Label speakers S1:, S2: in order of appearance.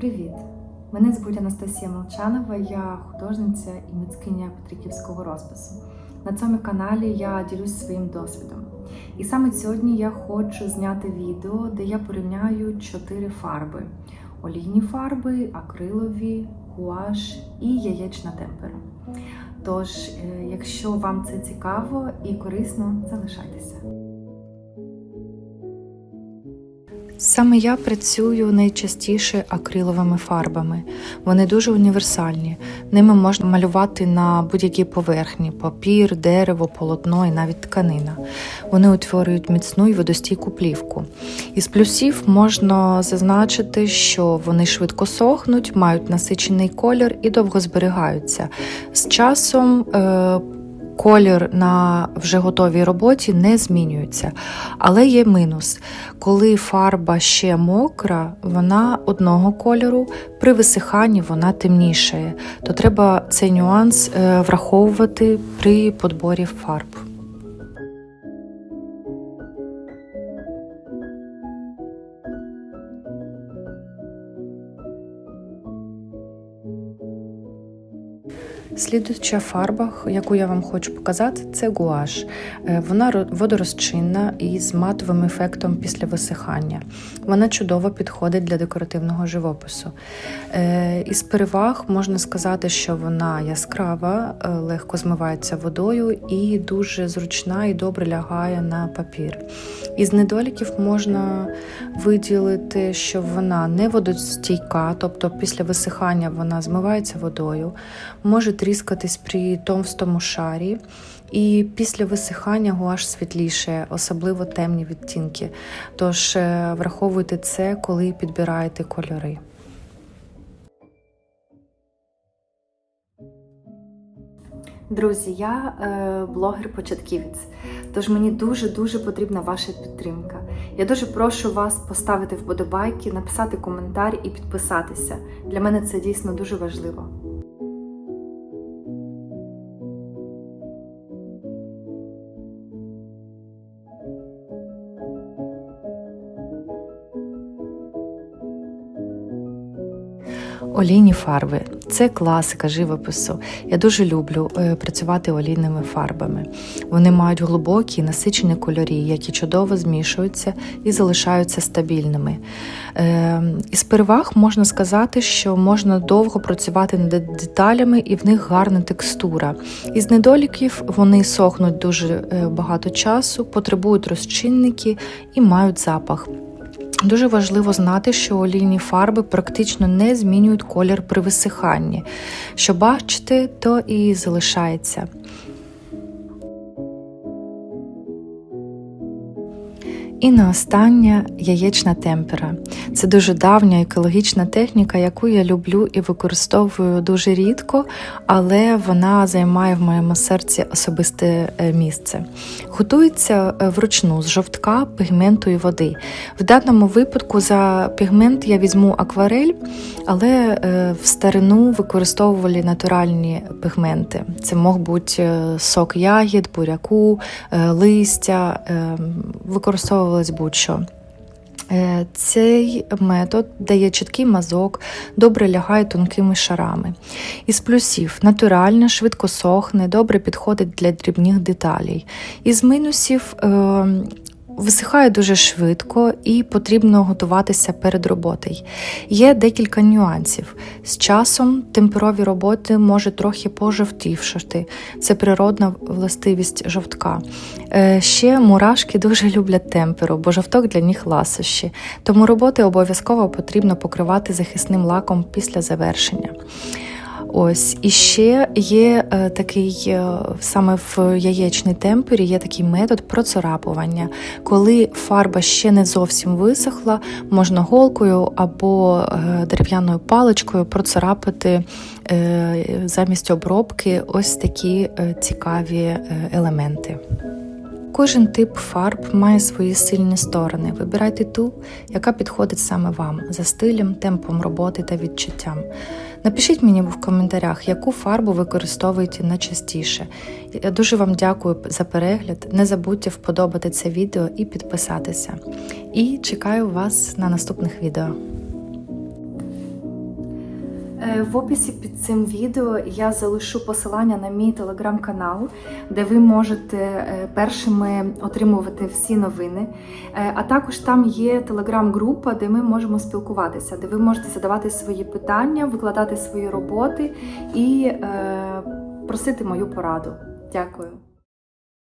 S1: Привіт! Мене звуть Анастасія Молчанова, я художниця і митцькиня Петриківського розпису. На цьому каналі я ділюсь своїм досвідом. І саме сьогодні я хочу зняти відео, де я порівняю чотири фарби: олійні фарби, акрилові, гуаш і яєчна темпера. Тож, е, якщо вам це цікаво і корисно, залишайтеся. Саме я працюю найчастіше акриловими фарбами. Вони дуже універсальні. Ними можна малювати на будь-якій поверхні: папір, дерево, полотно і навіть тканина. Вони утворюють міцну і водостійку плівку. Із плюсів можна зазначити, що вони швидко сохнуть, мають насичений колір і довго зберігаються. З часом е, колір на вже готовій роботі не змінюється. Але є мінус. Коли фарба ще мокра, вона одного кольору, при висиханні вона темнішає. То треба цей нюанс е, враховувати при подборі фарб. Слідуюча фарба, яку я вам хочу показати, це гуаш. Е, Вона водорозчинна і з матовим ефектом після висихання. Вона чудово підходить для декоративного живопису. Е, Із переваг можна сказати, що вона яскрава, е, легко змивається водою і дуже зручна і добре лягає на папір. Із недоліків можна виділити, що вона не водостійка, тобто після висихання вона змивається водою, може тріскатись при товстому шарі. І після висихання гуаш світліше, особливо темні відтінки. Тож е, враховуйте це, коли підбираєте кольори. Друзі, я е, блогер-початківець, тож мені дуже-дуже потрібна ваша підтримка. Я дуже прошу вас поставити вподобайки, написати коментар і підписатися. Для мене це дійсно дуже важливо. Олійні фарби це класика живопису. Я дуже люблю е, працювати олійними фарбами. Вони мають глибокі насичені кольорі, які чудово змішуються і залишаються стабільними. Е, із переваг можна сказати, що можна довго працювати над деталями, і в них гарна текстура. Із недоліків вони сохнуть дуже е, багато часу, потребують розчинники і мають запах. Дуже важливо знати, що олійні фарби практично не змінюють колір при висиханні. Що бачите, то і залишається. І на останнє яєчна темпера. Це дуже давня екологічна техніка, яку я люблю і використовую дуже рідко, але вона займає в моєму серці особисте е, місце. Готується е, вручну з жовтка, пігменту і води. В даному випадку за пігмент я візьму акварель, але е, в старину використовували натуральні пігменти. Це мог бути сок ягід, буряку, листя, е, використовувалось будь-що. Е, Цей метод дає чіткий мазок, добре лягає тонкими шарами. Із плюсів натуральне, швидко сохне, добре підходить для дрібних деталей. Із мінусів е, висихає дуже швидко і потрібно готуватися перед роботою. Є декілька нюансів. З часом темперові роботи може трохи пожовтівшати. Це природна властивість жовтка. Е, Ще мурашки дуже люблять темперу, бо жовток для них ласощі. Тому роботи обов'язково потрібно покривати захисним лаком після завершення. Ось і ще є е, такий е, саме в яєчній темпері є такий метод процарапування. Коли фарба ще не зовсім висохла, можна голкою або е, дерев'яною паличкою процарапати замість обробки ось такі цікаві елементи. Кожен тип фарб має свої сильні сторони. Вибирайте ту, яка підходить саме вам за стилем, темпом роботи та відчуттям. Напишіть мені в коментарях, яку фарбу використовуєте найчастіше. Я дуже вам дякую за перегляд. Не забудьте вподобати це відео і підписатися. І чекаю вас на наступних відео. Е, В описі під цим відео я залишу посилання на мій телеграм-канал, де ви можете е, першими отримувати всі новини. Е, А також там є телеграм-група, де ми можемо спілкуватися, де ви можете задавати свої питання, викладати свої роботи і просити мою пораду. Дякую.